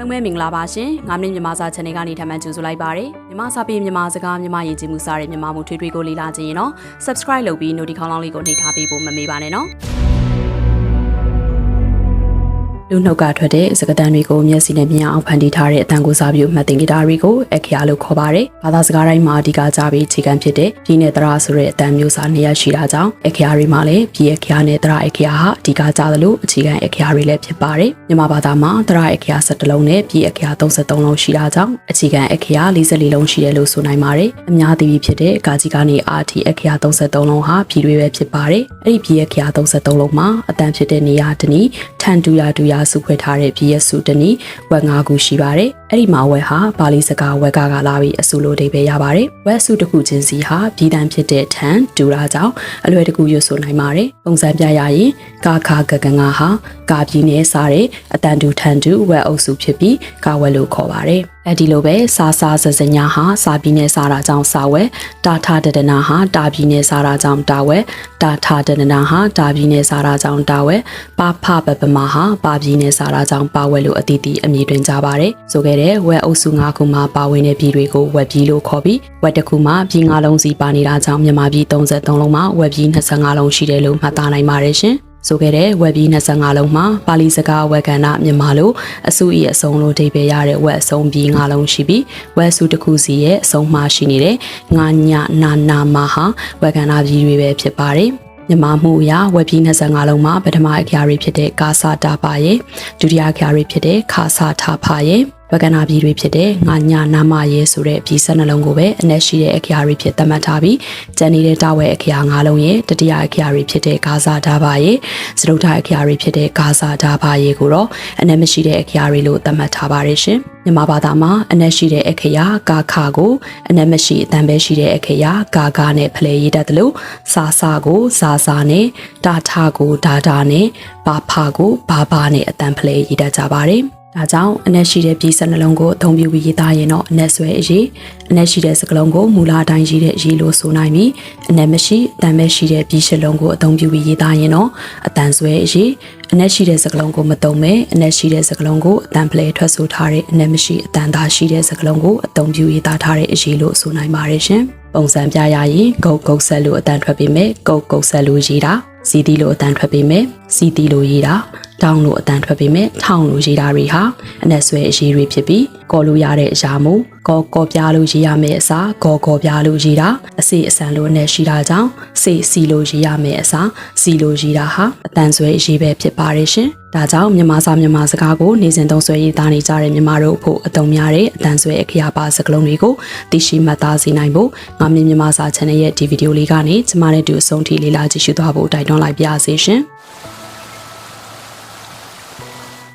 အားလုံးပဲမင်္ဂလာပါရှင်။ငါမင်းမြန်မာစာ channel ကနေထပ်မံကြိုဆိုလိုက်ပါရစေ။မြန်မာစာပေမြန်မာစကားမြန်မာရည်ကြည်မှုစာရဲ့မြန်မာမှုထွေးထွေးကိုလေ့လာခြင်းရင်တော့ subscribe လုပ်ပြီး notification ကောင်းလေးကိုနှိပ်ထားပေးဖို့မမေ့ပါနဲ့နော်။ လူနှုတ်ကထွက်တဲ့စကားတန်တွေကိုမျက်စိနဲ့မြင်အောင်ဖန်တီးထားတဲ့အတန်ကိုစားပြုမှတ်တင်ဂီတာတွေကိုအခရာလို့ခေါ်ပါတယ်။ဘာသာစကားတိုင်းမှာအဓိကကြားပြီးခြေခံဖြစ်တဲ့ပြည်နယ်တရာဆိုတဲ့အတန်မျိုးစားနေရရှိတာကြောင့်အခရာတွေမှာလည်းပြည်အခရာနဲ့တရာအခရာဟာအဓိကကြားသလိုအခြေခံအခရာတွေလည်းဖြစ်ပါတယ်။မြန်မာဘာသာမှာတရာအခရာ17လုံးနဲ့ပြည်အခရာ33လုံးရှိတာကြောင့်အခြေခံအခရာ44လုံးရှိတယ်လို့ဆိုနိုင်ပါတယ်။အများသိပြီးဖြစ်တဲ့ကာကြီးကနေအာတီအခရာ33လုံးဟာပြည်တွေပဲဖြစ်ပါတယ်။အဲ့ဒီပြည်အခရာ33လုံးမှာအတန်ဖြစ်တဲ့နေရာတနည်းထန်တူရတူရစုဖွဲ့ထားတဲ့ပြည်ရစုတနည်းဝက်၅ခုရှိပါတယ်။ အဲ့ဒီမှာဝက်ဟာပါဠိစကားဝက်ကကလာပြီးအစုလို့အဓိပ္ပာယ်ရပါတယ်။ဝက်စုတစ်ခုချင်းစီဟာပြည်တန်ဖြစ်တဲ့ထန်တူရာကြောင့်အလွယ်တကူရွတ်ဆိုနိုင်ပါတယ်။ပုံစံပြရရင်ကာခါဂဂငါဟာကာပြည်နဲ့စားတဲ့အတန်တူထန်တူဝက်အုပ်စုဖြစ်ပြီးကာဝက်လို့ခေါ်ပါတယ်။အဲဒီလိုပဲစာစာစစညာဟာစာပြီးနဲ့စာတာကြောင့်စာဝဲတာထတဒနာဟာတာပြီးနဲ့စာတာကြောင့်တာဝဲတာထတဒနာဟာတာပြီးနဲ့စာတာကြောင့်တာဝဲပါဖပပမဟာပါပြီးနဲ့စာတာကြောင့်ပါဝဲလို့အတီးတီအမည်တွင်ကြပါတယ်ဆိုခဲ့တဲ့ဝက်အုပ်စု၅ခုမှာပါဝင်တဲ့ပြည်တွေကိုဝက်ပြည်လို့ခေါ်ပြီးဝက်တစ်ခုမှာပြည်၅လုံးစီပါနေတာကြောင့်မြန်မာပြည်33လုံးမှာဝက်ပြည်25လုံးရှိတယ်လို့မှတ်သားနိုင်ပါတယ်ရှင်ဆိုခဲ့တဲ့ဝက်ပြီး25လုံးမှာပါဠိစကားဝက်ကဏ္ဍမြန်မာလိုအစုဤအစုံလို့အဓိပ္ပာယ်ရတဲ့ဝက်အစုံပြီး5လုံးရှိပြီးဝက်စုတစ်ခုစီရဲ့အစုံမှရှိနေတဲ့ငါညနာနာမဟာဝက်ကဏ္ဍပြီးတွေပဲဖြစ်ပါတယ်မြန်မာမှုအရာဝက်ပြီး25လုံးမှာပထမအခရာတွေဖြစ်တဲ့ကာစာတာပါရဲ့ဒုတိယအခရာတွေဖြစ်တဲ့ခါစာထာဖာရဲ့ ဝကနာပြည်တွေဖြစ်တဲ့ငါညာနာမရဲဆိုတဲ့ပြည်ဆက်နှလုံးကိုပဲအနက်ရှိတဲ့အခရာတွေဖြစ်သတ်မှတ်ထားပြီးကျန်နေတဲ့တာဝဲအခရာ၅လုံးရဲ့တတိယအခရာတွေဖြစ်တဲ့ဂါဇာဓာဘာရဲ့စတုထအခရာတွေဖြစ်တဲ့ဂါဇာဓာဘာရဲ့ကိုတော့အနက်မရှိတဲ့အခရာတွေလို့သတ်မှတ်ထားပါတယ်ရှင်မြန်မာဘာသာမှာအနက်ရှိတဲ့အခရာဂါခါကိုအနက်မရှိအတန်ပဲရှိတဲ့အခရာဂါဂါနဲ့ဖလဲရေးတတ်တယ်လို့စာစာကိုဇာဇာနဲ့တာထာကိုဒါဒါနဲ့ဘာဖာကိုဘာဘာနဲ့အတန်ဖလဲရေးတတ်ကြပါတယ် ဒါကြောင့်အနက်ရှိတဲ့ပြည်စနှလုံးကိုအသုံးပြုပြီးရေးသားရင်တော့အနက်ဆွဲအရေးအနက်ရှိတဲ့စကလုံးကိုမူလအတိုင်းရေးတဲ့အရေးလို့ဆိုနိုင်ပြီးအနက်မရှိအတန်ပဲရှိတဲ့ပြည်ရှလုံးကိုအသုံးပြုပြီးရေးသားရင်တော့အတန်ဆွဲအရေးအနက်ရှိတဲ့စကလုံးကိုမသုံးမဲအနက်ရှိတဲ့စကလုံးကိုအတန်ဖလဲထွက်ဆိုထားတဲ့အနက်မရှိအတန်သားရှိတဲ့စကလုံးကိုအသုံးပြုရေးသားထားတဲ့အရေးလို့ဆိုနိုင်ပါတယ်ရှင်ပုံစံပြရရင်ဂုတ်ဂုတ်ဆက်လို့အတန်ထွက်ပေးမယ်ဂုတ်ဂုတ်ဆက်လို့ရေးတာစီတီလို့အတန်ထွက်ပေးမယ်စီတီလို့ရေးတာ တောင်းလို့အတန်ထွက်ပေမဲ့ထောင်းလို့ရေးတာတွေဟာအနက်ဆွဲအရေးတွေဖြစ်ပြီးကော်လို့ရတဲ့အရာမို့ကောကောပြားလို့ရေးရမယ့်အစားကောကောပြားလို့ရေးတာအစီအစံလို့အနက်ရှိတာကြောင့်စေစီလို့ရေးရမယ့်အစားစီလို့ရေးတာဟာအတန်ဆွဲအရေးပဲဖြစ်ပါတယ်ရှင်ဒါကြောင့်မြန်မာစာမြန်မာစကားကိုနေစဉ်သုံးဆွဲရေးသားနေကြတဲ့မြန်မာတို့ဖို့အတုံများတဲ့အတန်ဆွဲအခရာပါစကလုံးတွေကိုသိရှိမှတ်သားစေနိုင်ဖို့ငါမြင်မြန်မာစာ channel ရဲ့ဒီဗီဒီယိုလေးကနေကျမနဲ့တူအဆုံးထိလေးလာကြည့်ရှုသွားဖို့တိုက်တွန်းလိုက်ပါရစေရှင်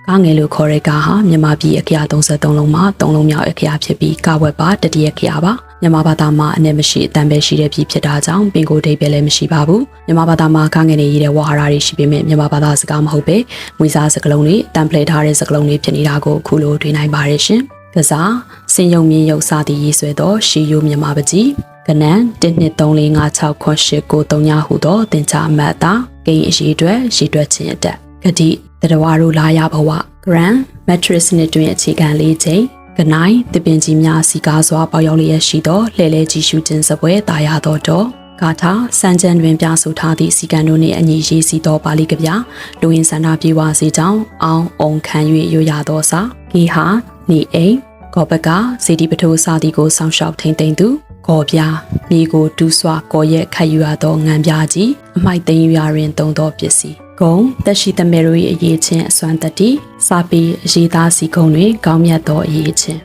ကားငယ်လို့ခေါ်တဲ့ကားဟာမြန်မာပြည်အခရာ33လုံးမှာ3လုံးမြောက်အခရာဖြစ်ပြီးကားဝက်ပါတတိယအခရာပါမြန်မာဘာသာမှာအနေမရှိအတန်ပဲရှိတဲ့ပြည်ဖြစ်တာကြောင့်ပင်ကိုဒိတ်ပဲလည်းမရှိပါဘူးမြန်မာဘာသာမှာကားငယ်နေရတဲ့ဝါဟာရတွေရှိပေမဲ့မြန်မာဘာသာစကားမဟုတ်ပဲငွေစားစကားလုံးတွေတမ်ပလက်ထားတဲ့စကားလုံးတွေဖြစ်နေတာကိုခုလိုတွေ့နိုင်ပါတယ်ရှင်ကစားစင်ယုံမြင့်ရုပ်စသည်ရေးဆွဲသောရှီယိုမြန်မာပကြီးကနန်1234568ကို3ညဟုသောတင်ချအမတ်သာဂိမ်းအရှိအတွက်ရှိတွက်ခြင်းအတက်ကတိ တရဝါတို့လာရဘဝ Grand Mattress နှစ်တွင်အခြေခံလေးချိန်ကနိုင်တပင်ကြီးများစီကားစွာပေါရောက်လျက်ရှိသောလှဲလဲကြီးရှုခြင်းစပွဲတာယာတော်တော်ဂါထာစံကြံတွင်ပြဆိုထားသည့်စီကံတို့နှင့်အညီရေးစီသောပါဠိကဗျာလူဝင်ဆန္ဒပြေဝစေကြောင်းအောင်အုံခံ၍ရွရသောစာဂီဟာနေအိမ်ကောဘကစေတီပထိုးစာသည်ကိုစောင့်ရှောက်ထိမ့်သိမ့်သူကော်ပြားမိကိုတူးဆွကော်ရက်ခတ်ယူရသောငံပြားကြီးအမိုက်သိမ်းယူရတွင်တုံသောပစ္စည်း ဂုံတက်ရှိသမေတို့၏အရေးချင်းအစွမ်းတတိစာပေအရေးသားစီကုံတွင်ကောင်းမြတ်သောအရေးချင်း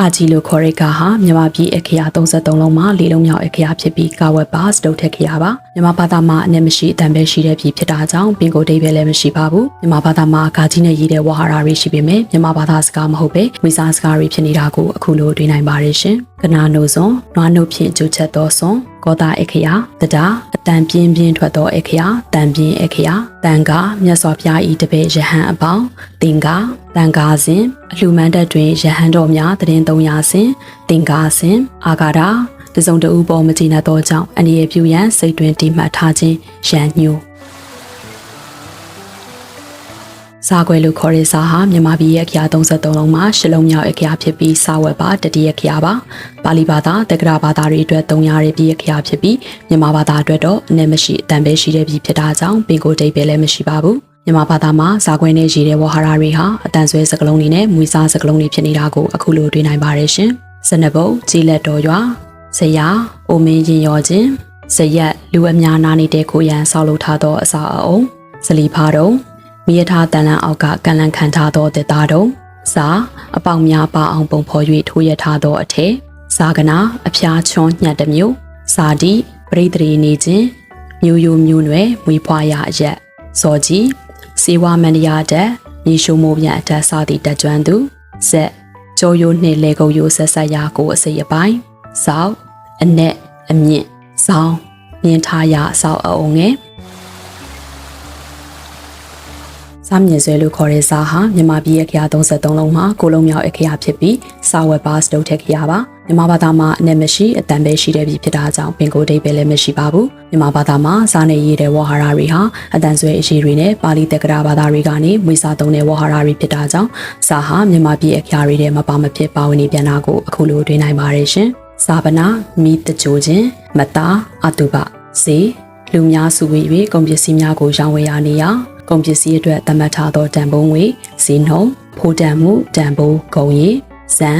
ကာကြီးလို့ခေါ်တဲ့ကာဟာမြန်မာပြည်အခရာ33လုံးမှာလေးလုံးမြောက်အခရာဖြစ်ပြီးကာဝက်ပါစတုတ်ထက်ခရာပါမြန်မာဘာသာမှာအနေမရှိအတန်ပဲရှိတဲ့ပြည်ဖြစ်တာကြောင့်ပင်ကိုဒိတ်ပဲလည်းမရှိပါဘူးမြန်မာဘာသာမှာကာကြီးနဲ့ရေးတဲ့ဝါဟာရတွေရှိပေမဲ့မြန်မာဘာသာစကားမဟုတ်ပဲဝိစာစကားတွေဖြစ်နေတာကိုအခုလိုတွေ့နိုင်ပါတယ်ရှင် ကနာနိုစွန်နွားနှုတ်ဖြင့်ကြိုချက်သောစွန်ကောတာအခရာတတာအတန်ပြင်းပြင်းထွက်သောအခရာတန်ပြင်းအခရာတန်ကားမြတ်စွာဘုရားဤတပည့်ယဟန်အပေါင်းတင်ကားတန်ကားစဉ်အလှမန်းတက်တွင်ယဟန်တော်များတရင်300စဉ်တင်ကားစဉ်အာဂါရာတစုံတဦးပေါ်မကြည်နပ်သောကြောင့်အန္တရာယ်ပြုရန်စိတ်တွင်တိမှတ်ထားခြင်းရန်ညို စာခွဲလို့ခေါ်တဲ့စာဟာမြန်မာပြည်ရဲ့အခရာ33လုံးမှာရှစ်လုံးမြောက်အခရာဖြစ်ပြီးစာဝတ်ပါတတိယအခရာပါပါဠိဘာသာတက္ကရာဘာသာတွေအတွက်သုံးရတဲ့ပြည်အခရာဖြစ်ပြီးမြန်မာဘာသာအတွက်တော့အနည်းမရှိအတန်ပဲရှိတဲ့ပြည်ဖြစ်တာကြောင့်ပင်ကိုတိတ်ပဲလည်းမရှိပါဘူးမြန်မာဘာသာမှာဇာခွဲနဲ့ရည်တဲ့ဝါဟာရတွေဟာအတန်ဆွဲစကလုံးတွေနဲ့မွေစားစကလုံးတွေဖြစ်နေတာကိုအခုလိုတွေ့နိုင်ပါတယ်ရှင်စနဘုတ်ကြီးလက်တော်ရွာဆရာအိုမင်းရင်ရောခြင်းဇရက်လူအများနာနေတဲ့ကိုရန်ဆောက်လုပ်ထားသောအစာအုံဇလီဖာတုံ မိရထားတန်လန်အောက်ကကန်လန်ခံထားသောတေတာတုံစာအပေါင်များပါအောင်ပုံဖော်၍ထိုးရထားသောအထည်စာကနာအဖျားချွန်းညှက်တစ်မျိုးစာတိပရိသေနေခြင်းမျိုးယိုမျိုးနွယ်မွေဖွာရအရက်စော်ကြီးစေဝမန္တရာတက်မြေရှုံမိုးပြန်အတက်စသည့်တက်ကျွမ်းသူဇက်ကျော်ယိုနှင့်လေကုံယိုဆက်ဆက်ရာကိုအစိပ်အပိုင်းစောက်အနက်အမြင့်ဆောင်းမြင်ထားရအဆောက်အအုံငယ် စာမြင့်ဆွဲလို့ခေါ်တဲ့စာဟာမြန်မာပြည်ရဲ့ခရာ33လုံးမှာကိုလုံးမြောက်အခရာဖြစ်ပြီးစာဝက်ပါစတုတ်ထက်ခရာပါမြန်မာဘာသာမှာအနေမရှိအတန်ပဲရှိတဲ့ပြည်ဖြစ်တာကြောင့်ပင်ကိုဒိတ်ပဲလည်းမရှိပါဘူးမြန်မာဘာသာမှာစာနေရတဲ့ဝါဟာရတွေဟာအတန်ဆွဲအရှိတွေနဲ့ပါဠိတက္ကရာဘာသာတွေကနေမွေစာသုံးတဲ့ဝါဟာရတွေဖြစ်တာကြောင့်စာဟာမြန်မာပြည်အခရာတွေထဲမှာပါမဖြစ်ပါဝင်နေပြန်တာကိုအခုလိုတွေ့နိုင်ပါတယ်ရှင်စာပနာမိတကြိုခြင်းမတာအတုပစေလူများစုဝေ၍ကုန်ပစ္စည်းများကိုရောင်းဝယ်ရနေရာ ကုန်ပစ္စည်းအတွက်သတ်မှတ်ထားသောတန်ဖိုးငွေဈေးနှုန်းဖိုးတန်မှုတန်ဖိုးကုန်ရည်ဇံ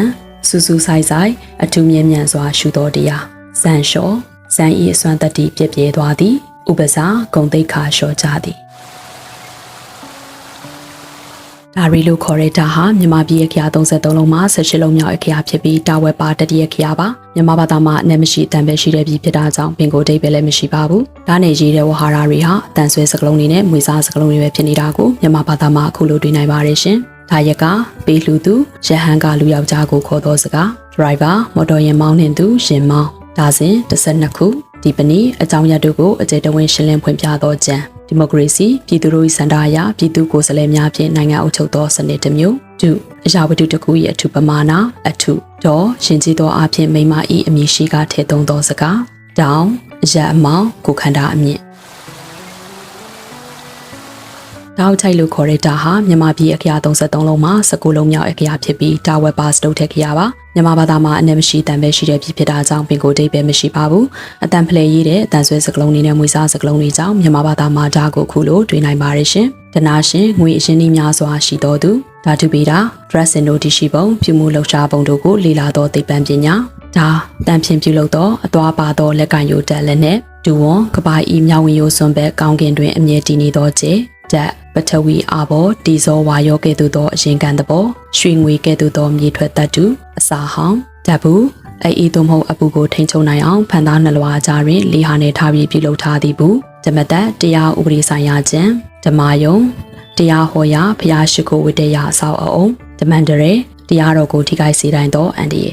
စူးစူးဆိုင်ဆိုင်အထူးမြင့်မြတ်စွာရှုတော်တရားဇံလျှောဇံဤအစွမ်းတတ္တိပြည့်ပြဲသွားသည် ဥပစာဂုံတိတ်ခါလျှောကြသည် ဒါရီလို့ခေါ်တဲ့ဒါဟာမြန်မာပြည်အခရာ33လုံးမှာ18လုံးမြောက်အခရာဖြစ်ပြီးတာဝက်ပါတတိယအခရာပါမြန်မာဘာသာမှာအနည်းမရှိတန်ပဲရှိတဲ့ပြည်ဖြစ်တာကြောင့်ပင်ကိုဒိတ်ပဲလည်းမရှိပါဘူးဒါနဲ့ရေးတဲ့ဝဟာရတွေဟာတန်ဆွဲစကလုံးတွေနဲ့မွေစားစကလုံးတွေပဲဖြစ်နေတာကိုမြန်မာဘာသာမှာအခုလိုတွေ့နိုင်ပါတယ်ရှင်ဒါရက်ကပေးလှူသူရဟန်းကလူယောက်ျားကိုခေါ်သောစကားဒရိုင်ဘာမော်တော်ယာဉ်မောင်းနှင့်သူယာဉ်မောင်းဒါစဉ်12ခုဒီပနီအကြောင်းရတို့ကိုအကျေတဝင်းရှင်းလင်းဖွင့်ပြသောကြံ ဒီမိုကရေစီပြည်သူတို့၏စံတာအရပြည်သူကိုယ်စားလှယ်များဖြင့်နိုင်ငံအုပ်ချုပ်သောစနစ်တစ်မျိုးဒုအရာဝတ္ထုတစ်ခု၏အထုပမာဏအထုဒေါ်ရှင်ကြီးသောအဖြစ်မိမ၏အမည်ရှိကထည့်သွင်းသောစကားတောင်အရက်အမောင်ကိုခန္ဓာအမြင့် တောက်ချိုက်လို့ခေါ်တဲ့ဒါဟာမြန်မာပြည်အခရာ33လုံးမှာ19လုံးမြောက်အခရာဖြစ်ပြီးတာဝက်ပါစတုတ်ထက်ခရာပါမြန်မာဘာသာမှာအနေမရှိတန်ပဲရှိတဲ့ပြည်ဖြစ်တာကြောင့်ပင်ကိုတိတ်ပဲမရှိပါဘူးအတန်ဖလဲရေးတဲ့အတန်ဆွဲစကလုံးတွေနဲ့မွေစားစကလုံးတွေကြောင့်မြန်မာဘာသာမှာဒါကိုခုလိုတွေ့နိုင်ပါတယ်ရှင်တနာရှင်ငွေအရှင်ကြီးများစွာရှိတော်သူဓာတုပေတာ dressing တို့တရှိပုံပြုမှုလှုပ်ရှားပုံတို့ကိုလေ့လာသောသိပ္ပံပညာဒါတန်ဖြင်ပြုလုပ်သောအသွာပါသောလက်ကင်ယိုတက်လက်နဲ့ဒူဝွန်ကပိုင်ဤမြောင်ဝင်ယိုစွန်ဘက်ကောင်းကင်တွင်အမြဲတည်နေသောကျဲတက် ပထဝီအာဘောတီဇောဝါယောကဲ့သို့သောအရင်ကန်သဘောရွှေငွေကဲ့သို့သောမြေထွက်တတ်တူအစာဟောင်းဓာတ်ဘူးအဲ့ဤသို့မဟုတ်အပူကိုထိန်ချုံနိုင်အောင်ဖန်သားနှလွားကြားတွင်လေဟာနဲ့ထားပြီးပြုလုပ်ထားသည်ဘူးဓမ္မတက်တရားဥပဒေဆိုင်ရာကျမ်းဓမ္မယုံတရားဟောရာဖျားရှိခိုးဝတ္တရားအဆောက်အအုံဓမ္မန္တရေတရားတော်ကိုထိခိုက်စေတိုင်းသောအန်ဒီယေ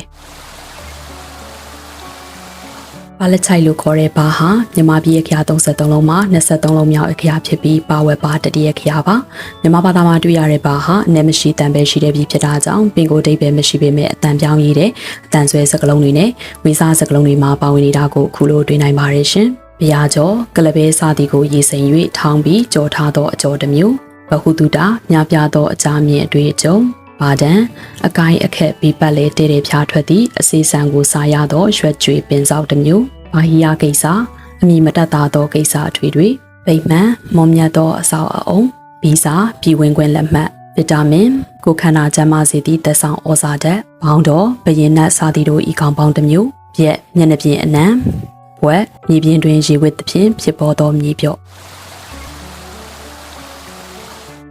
ပါလက်ချိုက်လို့ခေါ်တဲ့ဘာဟာမြန်မာပြည်အခရာ33လုံးမှာ23လုံးမြောက်အခရာဖြစ်ပြီးပါဝက်ပါတတိယအခရာပါမြန်မာဘာသာမှာတွေ့ရတဲ့ဘာဟာအနေမရှိတန်ပဲရှိတဲ့ပြည်ဖြစ်တာကြောင့်ပင်ကိုဒိတ်ပဲမရှိပေမဲ့အတန်ပြောင်းရည်တဲ့အတန်ဆွဲစကလုံးတွေနဲ့ဝေစားစကလုံးတွေမှာပါဝင်နေတာကိုခုလိုတွေ့နိုင်ပါတယ်ရှင်ဘုရားကျော်ကလပဲစာတီကိုရေစိမ်၍ထောင်းပြီးကြော်ထားသောအကြော်တစ်မျိုးဘဟုတုတာမြပြသောအကြမြင့်အတွေ့အကြုံ ပါဒံအကိုင်းအခက်ပြီးပတ်လဲတဲတဲဖြားထွက်သည့်အစီဆံကိုစားရသောရွှက်ကြွေပင်စောက်တစ်မျိုးဘာဟီယာကိစ္စအမိမတတ်တာသောကိစ္စအထွေတွေဗိမှန်မွန်မြတ်သောအဆောက်အအုံဗီဇာပြည်ဝင်ခွင့်လက်မှတ်ဗီတာမင်ကိုခန္ဓာကျန်းမာစေသည့်သက်ဆောင်ဩဇာဓာတ်ဘောင်းတော်ဘရင်နတ်စာသည်တို့ဤကောင်ပေါင်းတစ်မျိုးပြက်မျက်နှာပြင်အနံဘွက်မြေပြင်တွင်ရေဝစ်သဖြင့်ဖြစ်ပေါ်သောမြေပြော့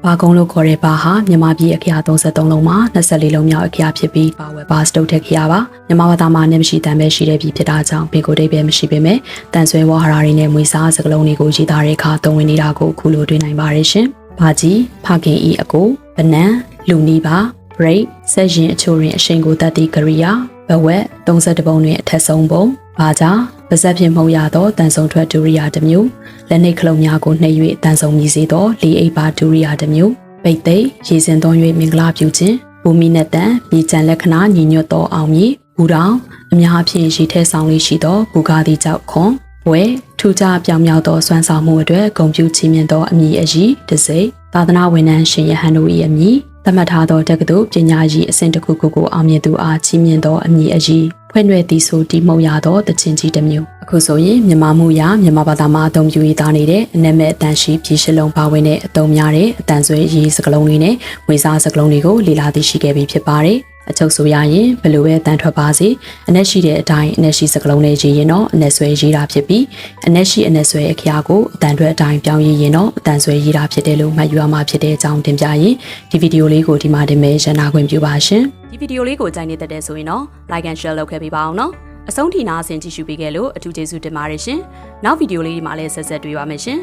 ပါကုံလို့ခေါ်တဲ့ဘာဟာမြန်မာပြည်အခရာ33လုံးမှာ24လုံးမြောက်အခရာဖြစ်ပြီးပါဝယ်ပါစတုတ်ထက်ခရာပါမြန်မာဘာသာမှာနေမရှိတန်ပဲရှိတဲ့ပြည်ဖြစ်တာကြောင့်ပေကိုတိတ်ပဲမရှိပေမဲ့တန်ဆွဲဝါဟာရာတွေနဲ့မွေစားစကလုံးတွေကိုရေးသားတဲ့အခါသုံးဝင်နေတာကိုအခုလိုတွေ့နိုင်ပါတယ်ရှင်။ဘာကြီးဖခင်ဤအကိုဗနန်လူနီပါ break ဆက်ရင်အချိုရင်အရှိန်ကိုတတ်သည့်ကရိယာ ဘဝက်32ပုံတွင်အထက်ဆုံးပုံဘာကြောင့်ပါဇက်ဖြင့်မှုံရသောတန်ဆုံထွက်ဒူရိယာတစ်မျိုးလက်နှိပ်ခလုံးများကိုနှိပ်၍တန်ဆုံမြည်စေသောလီအိပ်ပါဒူရိယာတစ်မျိုးပိတ်သိရေစင်သွန်း၍မင်္ဂလာပြုခြင်းဘူမိနတန်မြေကျန်လက္ခဏာညီညွတ်သောအောင်မြေဘူတောင်အများဖြင့်ရှိထဲဆောင်လေးရှိသောဘူဂါဒီကြောက်ခွန်ဝဲထူကြပြောင်မြောက်သောစွမ်းဆောင်မှုအတွက်ဂုံပြူချီးမြှင့်သောအမည်အကြီးတစိသာသနာဝန်ထမ်းရှင်ရဟန်းတို့၏အမည် သတ်မှတ်ထားသောတက္ကသိုလ်ပညာရေးအဆင့်တစ်ခုခုကိုအောင်မြင်သူအားချီးမြှင့်သောအမည်အကြီးဖွင့်ရွယ်သည်ဆိုတီမှုရသောတခြင်းကြီးတစ်မျိုးအခုဆိုရင်မြန်မာမှုရမြန်မာဘာသာမှာအသုံးပြုရသားနေတဲ့အနက်မဲ့အတန်ရှိပြည်ရှလုံးပါဝင်တဲ့အသုံးများတဲ့အတန်ဆွဲရေးစကလုံးတွေနဲ့ဝေစားစကလုံးတွေကိုလေ့လာသိရှိခဲ့ပြီးဖြစ်ပါတယ် အချုပ်ဆိုရရင်ဘယ်လိုပဲတန်ထွက်ပါစေအနက်ရှိတဲ့အတိုင်းအနက်ရှိစကလုံးနဲ့ရေးရင်တော့အနက်ဆွဲရေးတာဖြစ်ပြီးအနက်ရှိအနက်ဆွဲအခရာကိုအတန်ထွက်အတိုင်းပြောင်းရေးရင်တော့အတန်ဆွဲရေးတာဖြစ်တယ်လို့မှတ်ယူရမှာဖြစ်တဲ့အကြောင်းတင်ပြရင်ဒီဗီဒီယိုလေးကိုဒီမှာတင်မဲ့ရန်နာခွင့်ပြုပါရှင်ဒီဗီဒီယိုလေးကိုကြိုက်နေတဲ့တဲ့ဆိုရင်တော့ like and share လုပ်ခဲ့ပေးပါအောင်နော်အဆုံးထိနားဆင်ကြည့်ရှုပေးခဲ့လို့အထူးကျေးဇူးတင်ပါတယ်ရှင်နောက်ဗီဒီယိုလေးဒီမှာလည်းဆက်ဆက်တွေ့ပါမယ်ရှင်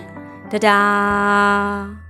တဒါ